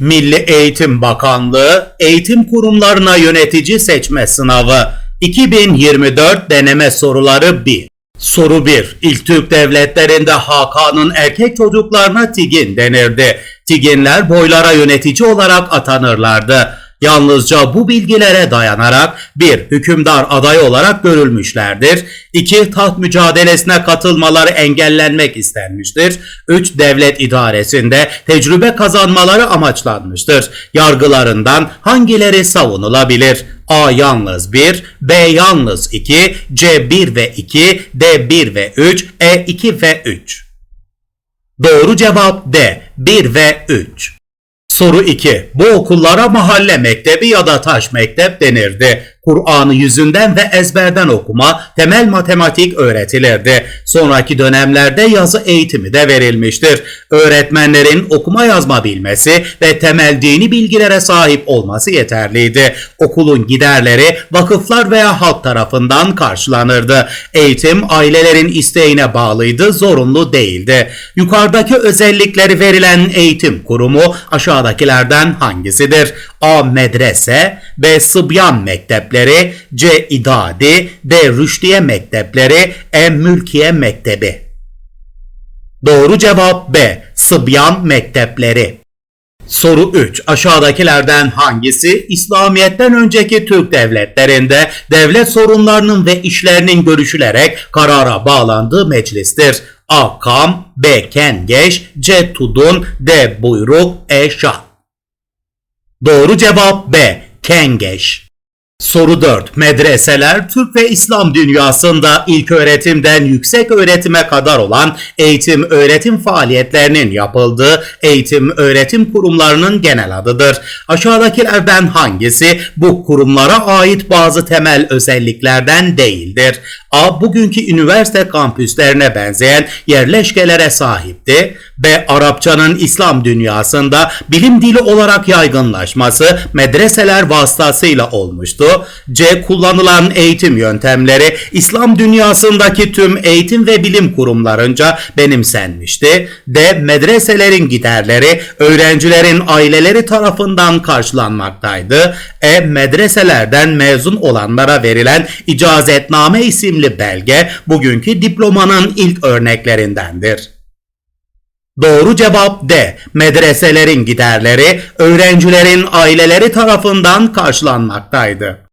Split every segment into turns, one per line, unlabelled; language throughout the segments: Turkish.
Milli Eğitim Bakanlığı eğitim kurumlarına yönetici seçme sınavı 2024 deneme soruları 1. Soru 1. İlk Türk devletlerinde Hakan'ın erkek çocuklarına Tigin denirdi. Tiginler boylara yönetici olarak atanırlardı. Yalnızca bu bilgilere dayanarak bir hükümdar aday olarak görülmüşlerdir. 2. Taht mücadelesine katılmaları engellenmek istenmiştir. 3. Devlet idaresinde tecrübe kazanmaları amaçlanmıştır. Yargılarından hangileri savunulabilir? A yalnız 1, B yalnız 2, C 1 ve 2, D 1 ve 3, E 2 ve 3. Doğru cevap D 1 ve 3. Soru 2. Bu okullara mahalle mektebi ya da taş mektep denirdi. Kur'an'ı yüzünden ve ezberden okuma, temel matematik öğretilirdi. Sonraki dönemlerde yazı eğitimi de verilmiştir. Öğretmenlerin okuma yazma bilmesi ve temel dini bilgilere sahip olması yeterliydi. Okulun giderleri vakıflar veya halk tarafından karşılanırdı. Eğitim ailelerin isteğine bağlıydı, zorunlu değildi. Yukarıdaki özellikleri verilen eğitim kurumu aşağıdakilerden hangisidir? A. Medrese B. Sıbyan mektepleri C. İdadi D. Rüştiye mektepleri E. Mülkiye mektebi Doğru cevap B. Sıbyan mektepleri Soru 3. Aşağıdakilerden hangisi İslamiyet'ten önceki Türk devletlerinde devlet sorunlarının ve işlerinin görüşülerek karara bağlandığı meclistir? A. Kam B. Kengeş C. Tudun D. Buyruk E. Şah Doğru cevap B. Kengeş. Soru 4. Medreseler Türk ve İslam dünyasında ilk öğretimden yüksek öğretime kadar olan eğitim öğretim faaliyetlerinin yapıldığı eğitim öğretim kurumlarının genel adıdır. Aşağıdakilerden hangisi bu kurumlara ait bazı temel özelliklerden değildir? A. Bugünkü üniversite kampüslerine benzeyen yerleşkelere sahipti. B. Arapçanın İslam dünyasında bilim dili olarak yaygınlaşması medreseler vasıtasıyla olmuştu. C. Kullanılan eğitim yöntemleri İslam dünyasındaki tüm eğitim ve bilim kurumlarınca benimsenmişti. D. Medreselerin giderleri öğrencilerin aileleri tarafından karşılanmaktaydı. E. Medreselerden mezun olanlara verilen icazetname isimli belge bugünkü diplomanın ilk örneklerindendir. Doğru cevap D. Medreselerin giderleri öğrencilerin aileleri tarafından karşılanmaktaydı.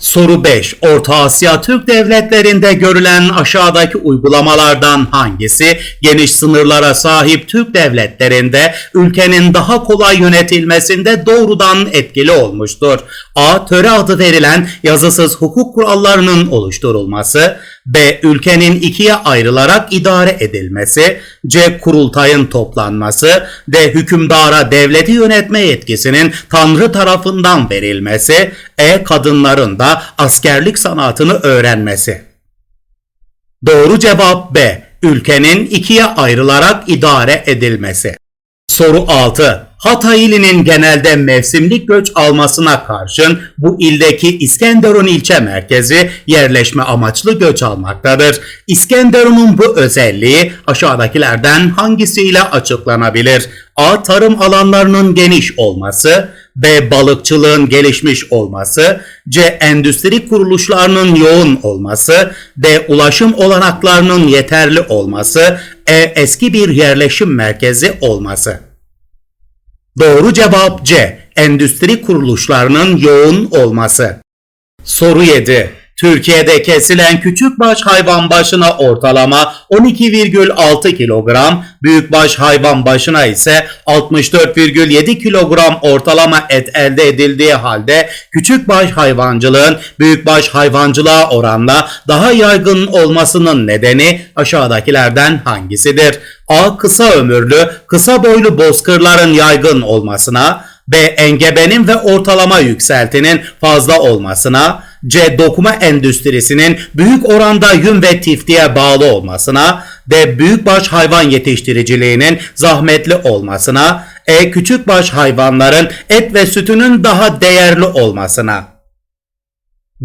Soru 5. Orta Asya Türk devletlerinde görülen aşağıdaki uygulamalardan hangisi geniş sınırlara sahip Türk devletlerinde ülkenin daha kolay yönetilmesinde doğrudan etkili olmuştur? A. Töre adı verilen yazısız hukuk kurallarının oluşturulması. B. Ülkenin ikiye ayrılarak idare edilmesi. C. Kurultayın toplanması. D. Hükümdara devleti yönetme yetkisinin Tanrı tarafından verilmesi. E. Kadınların da askerlik sanatını öğrenmesi. Doğru cevap B. Ülkenin ikiye ayrılarak idare edilmesi. Soru 6. Hatay ilinin genelde mevsimlik göç almasına karşın bu ildeki İskenderun ilçe merkezi yerleşme amaçlı göç almaktadır. İskenderun'un bu özelliği aşağıdakilerden hangisiyle açıklanabilir? A. Tarım alanlarının geniş olması B. Balıkçılığın gelişmiş olması C. Endüstri kuruluşlarının yoğun olması D. Ulaşım olanaklarının yeterli olması E. Eski bir yerleşim merkezi olması Doğru cevap C. Endüstri kuruluşlarının yoğun olması. Soru 7. Türkiye'de kesilen küçükbaş hayvan başına ortalama 12,6 kilogram, büyükbaş hayvan başına ise 64,7 kilogram ortalama et elde edildiği halde küçükbaş hayvancılığın büyükbaş hayvancılığa oranla daha yaygın olmasının nedeni aşağıdakilerden hangisidir? A. Kısa ömürlü, kısa boylu bozkırların yaygın olmasına, B. Engebenin ve ortalama yükseltinin fazla olmasına, C. Dokuma endüstrisinin büyük oranda yün ve tiftiye bağlı olmasına, D. Büyükbaş hayvan yetiştiriciliğinin zahmetli olmasına, E. Küçükbaş hayvanların et ve sütünün daha değerli olmasına.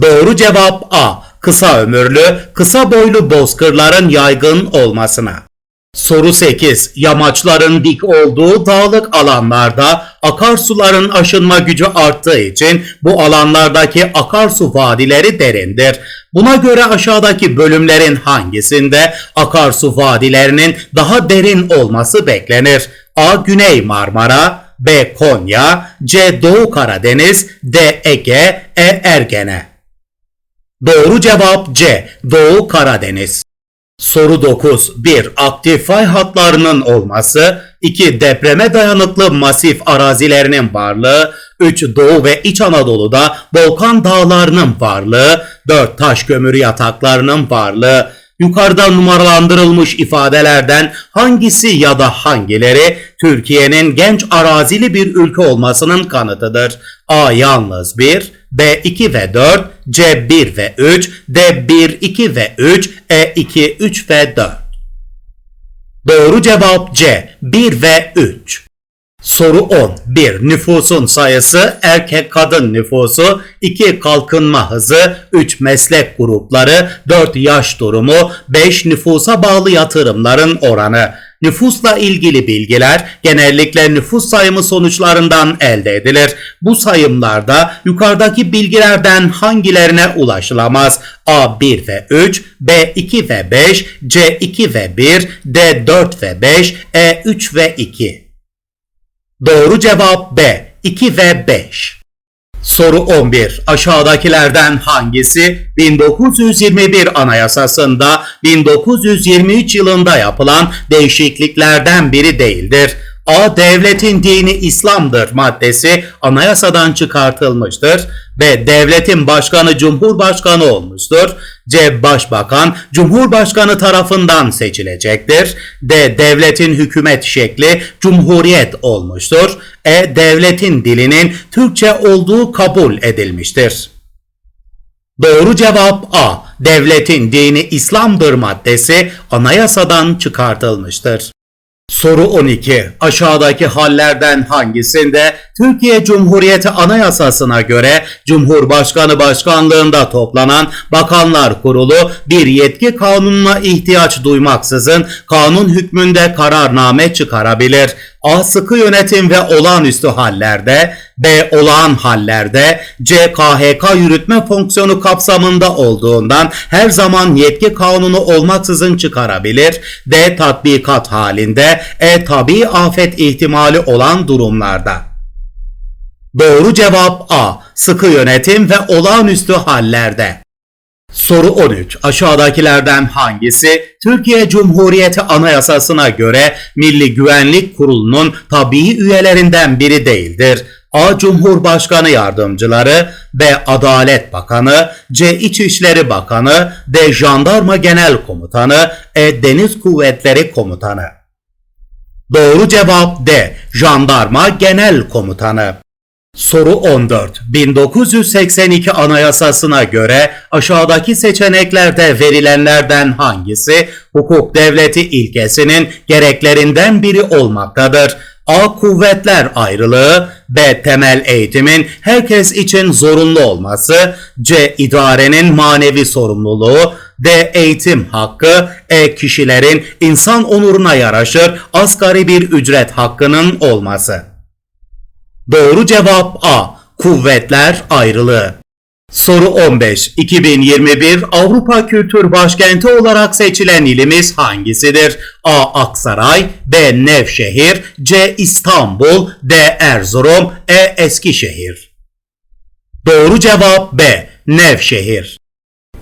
Doğru cevap A. Kısa ömürlü, kısa boylu bozkırların yaygın olmasına. Soru 8. Yamaçların dik olduğu dağlık alanlarda akarsuların aşınma gücü arttığı için bu alanlardaki akarsu vadileri derindir. Buna göre aşağıdaki bölümlerin hangisinde akarsu vadilerinin daha derin olması beklenir? A. Güney Marmara B. Konya C. Doğu Karadeniz D. Ege E. Ergene Doğru cevap C. Doğu Karadeniz. Soru 9. 1. Aktif fay hatlarının olması. 2. Depreme dayanıklı masif arazilerinin varlığı. 3. Doğu ve İç Anadolu'da volkan dağlarının varlığı. 4. Taş kömür yataklarının varlığı. Yukarıda numaralandırılmış ifadelerden hangisi ya da hangileri Türkiye'nin genç arazili bir ülke olmasının kanıtıdır? A. Yalnız 1, B 2 ve 4, C 1 ve 3, D 1, 2 ve 3, E 2, 3 ve 4. Doğru cevap C 1 ve 3. Soru 10. 1. Nüfusun sayısı, erkek kadın nüfusu, 2. Kalkınma hızı, 3. Meslek grupları, 4. Yaş durumu, 5. Nüfusa bağlı yatırımların oranı. Nüfusla ilgili bilgiler genellikle nüfus sayımı sonuçlarından elde edilir. Bu sayımlarda yukarıdaki bilgilerden hangilerine ulaşılamaz? A 1 ve 3, B 2 ve 5, C 2 ve 1, D 4 ve 5, E 3 ve 2. Doğru cevap B 2 ve 5. Soru 11. Aşağıdakilerden hangisi 1921 Anayasasında 1923 yılında yapılan değişikliklerden biri değildir? A. Devletin dini İslam'dır maddesi anayasadan çıkartılmıştır. B. Devletin başkanı Cumhurbaşkanı olmuştur. C. Başbakan Cumhurbaşkanı tarafından seçilecektir. D. Devletin hükümet şekli Cumhuriyet olmuştur. E. Devletin dilinin Türkçe olduğu kabul edilmiştir. Doğru cevap A. Devletin dini İslam'dır maddesi anayasadan çıkartılmıştır. Soru 12. Aşağıdaki hallerden hangisinde Türkiye Cumhuriyeti Anayasası'na göre Cumhurbaşkanı başkanlığında toplanan Bakanlar Kurulu bir yetki kanununa ihtiyaç duymaksızın kanun hükmünde kararname çıkarabilir? A. Sıkı yönetim ve olağanüstü hallerde, B. Olağan hallerde, C. KHK yürütme fonksiyonu kapsamında olduğundan her zaman yetki kanunu olmaksızın çıkarabilir, D. Tatbikat halinde, E. Tabi afet ihtimali olan durumlarda. Doğru cevap A. Sıkı yönetim ve olağanüstü hallerde. Soru 13. Aşağıdakilerden hangisi Türkiye Cumhuriyeti Anayasası'na göre Milli Güvenlik Kurulu'nun tabii üyelerinden biri değildir? A. Cumhurbaşkanı Yardımcıları B. Adalet Bakanı C. İçişleri Bakanı D. Jandarma Genel Komutanı E. Deniz Kuvvetleri Komutanı Doğru cevap D. Jandarma Genel Komutanı Soru 14. 1982 Anayasasına göre aşağıdaki seçeneklerde verilenlerden hangisi hukuk devleti ilkesinin gereklerinden biri olmaktadır? A. Kuvvetler ayrılığı B. Temel eğitimin herkes için zorunlu olması C. idarenin manevi sorumluluğu D. Eğitim hakkı E. Kişilerin insan onuruna yaraşır asgari bir ücret hakkının olması Doğru cevap A. Kuvvetler ayrılığı. Soru 15. 2021 Avrupa Kültür Başkenti olarak seçilen ilimiz hangisidir? A. Aksaray B. Nevşehir C. İstanbul D. Erzurum E. Eskişehir Doğru cevap B. Nevşehir.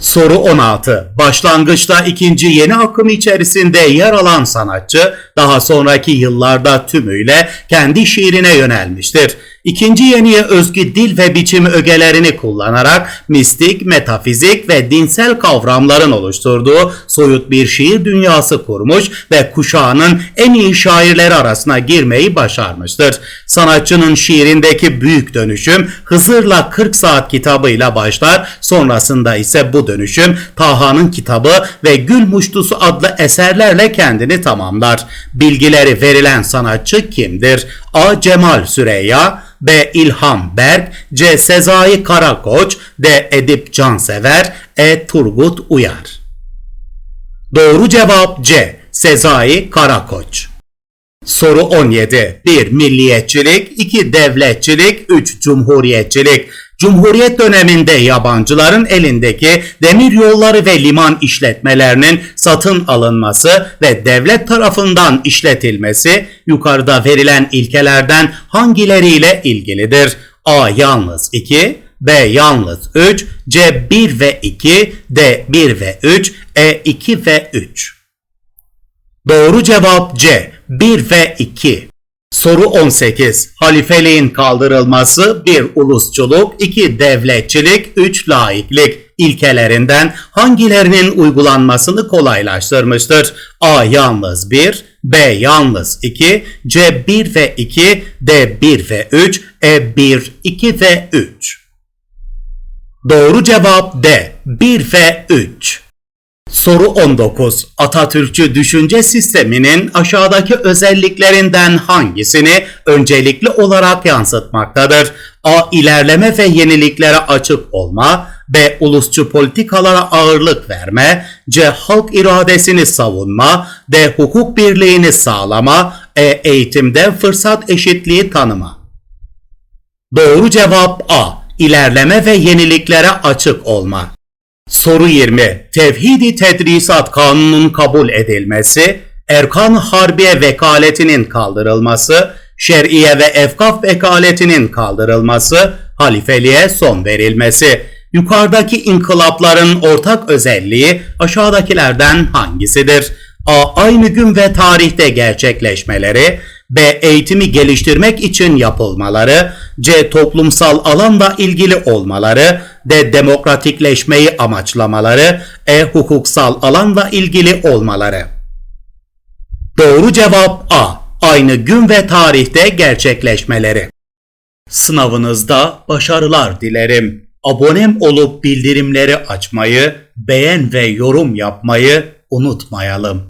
Soru 16. Başlangıçta ikinci yeni akım içerisinde yer alan sanatçı daha sonraki yıllarda tümüyle kendi şiirine yönelmiştir. İkinci yeniye özgü dil ve biçim ögelerini kullanarak mistik, metafizik ve dinsel kavramların oluşturduğu soyut bir şiir dünyası kurmuş ve kuşağının en iyi şairleri arasına girmeyi başarmıştır. Sanatçının şiirindeki büyük dönüşüm Hızır'la 40 Saat kitabıyla başlar, sonrasında ise bu dönüşüm Taha'nın kitabı ve Gül Muştusu adlı eserlerle kendini tamamlar. Bilgileri verilen sanatçı kimdir? A. Cemal Süreyya B. İlham Berk C. Sezai Karakoç D. Edip Cansever E. Turgut Uyar Doğru cevap C. Sezai Karakoç. Soru 17. 1. Milliyetçilik 2. Devletçilik 3. Cumhuriyetçilik Cumhuriyet döneminde yabancıların elindeki demir yolları ve liman işletmelerinin satın alınması ve devlet tarafından işletilmesi yukarıda verilen ilkelerden hangileriyle ilgilidir? A. Yalnız 2 B. Yalnız 3 C. 1 ve 2 D. 1 ve 3 E. 2 ve 3 Doğru cevap C. 1 ve 2. Soru 18. Halifeliğin kaldırılması 1. Ulusçuluk 2. Devletçilik 3. Laiklik ilkelerinden hangilerinin uygulanmasını kolaylaştırmıştır? A. Yalnız 1 B. Yalnız 2 C. 1 ve 2 D. 1 ve 3 E. 1, 2 ve 3 Doğru cevap D. 1 ve 3 Soru 19. Atatürkçü düşünce sisteminin aşağıdaki özelliklerinden hangisini öncelikli olarak yansıtmaktadır? A. İlerleme ve yeniliklere açık olma. B. Ulusçu politikalara ağırlık verme. C. Halk iradesini savunma. D. Hukuk birliğini sağlama. E. Eğitimde fırsat eşitliği tanıma. Doğru cevap A. İlerleme ve yeniliklere açık olma. Soru 20. Tevhidi Tedrisat Kanunu'nun kabul edilmesi, Erkan Harbiye vekaletinin kaldırılması, Şer'iye ve Efkaf vekaletinin kaldırılması, halifeliğe son verilmesi. Yukarıdaki inkılapların ortak özelliği aşağıdakilerden hangisidir? A. Aynı gün ve tarihte gerçekleşmeleri, B. Eğitimi geliştirmek için yapılmaları, C. Toplumsal alanla ilgili olmaları, D. Demokratikleşmeyi amaçlamaları, E. Hukuksal alanla ilgili olmaları. Doğru cevap A. Aynı gün ve tarihte gerçekleşmeleri. Sınavınızda başarılar dilerim. Abonem olup bildirimleri açmayı, beğen ve yorum yapmayı unutmayalım.